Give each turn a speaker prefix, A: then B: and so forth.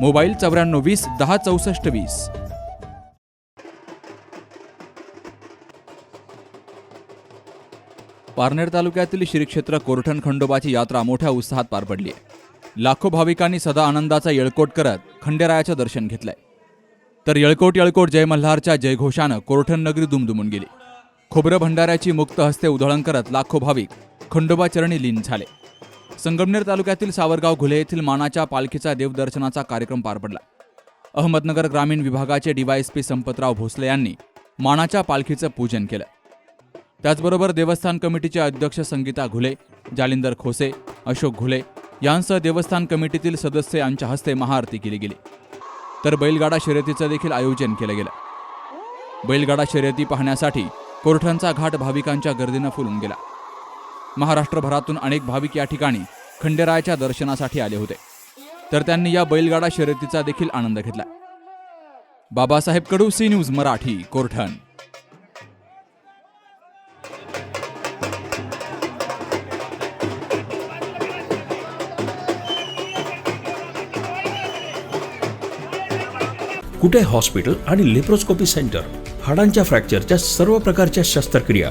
A: Mobile चौऱ्याण्णव वीस दहा चौसष्ट वीस. पारनेर तालुक्यातील श्री क्षेत्र कोरठण खंडोबाची यात्रा मोठ्या उत्साहात पार पडली आहे. लाखो भाविकांनी सदा आनंदाचा येळकोट करत खंडेरायाचं दर्शन घेतलंय. तर येळकोट येळकोट जय मल्हारच्या जयघोषानं कोरठण नगरी दुमदुमून गेली. खोबरं भंडाऱ्याची मुक्त हस्ते उधळण करत लाखो भाविक खंडोबाचरणी लीन झाले. संगमनेर तालुक्यातील सावरगाव घुले येथील मानाच्या पालखीचा देवदर्शनाचा कार्यक्रम पार पडला. अहमदनगर ग्रामीण विभागाचे डीवायएसपी संपतराव भोसले यांनी मानाच्या पालखीचं पूजन केलं. त्याचबरोबर देवस्थान कमिटीचे अध्यक्ष संगीता घुले जालिंदर खोसे अशोक घुले यांसह देवस्थान कमिटीतील सदस्य यांच्या हस्ते महाआरती केली गेली. तर बैलगाडा शर्यतीचं देखील आयोजन केलं गेलं. बैलगाडा शर्यती पाहण्यासाठी कोरठांचा घाट भाविकांच्या गर्दीनं फुलून गेला. महाराष्ट्रभरातून अनेक भाविक या ठिकाणी खंडेरायाच्या दर्शनासाठी आले होते. तर त्यांनी या बैलगाडा शर्यतीचा देखील आनंद घेतला. Babasaheb Kadu C news Marathi Korthan.
B: Kute hospital आणि लेप्रोस्कोपी सेंटर? हाडांच्या फ्रॅक्चरच्या सर्व प्रकारच्या शस्त्रक्रिया.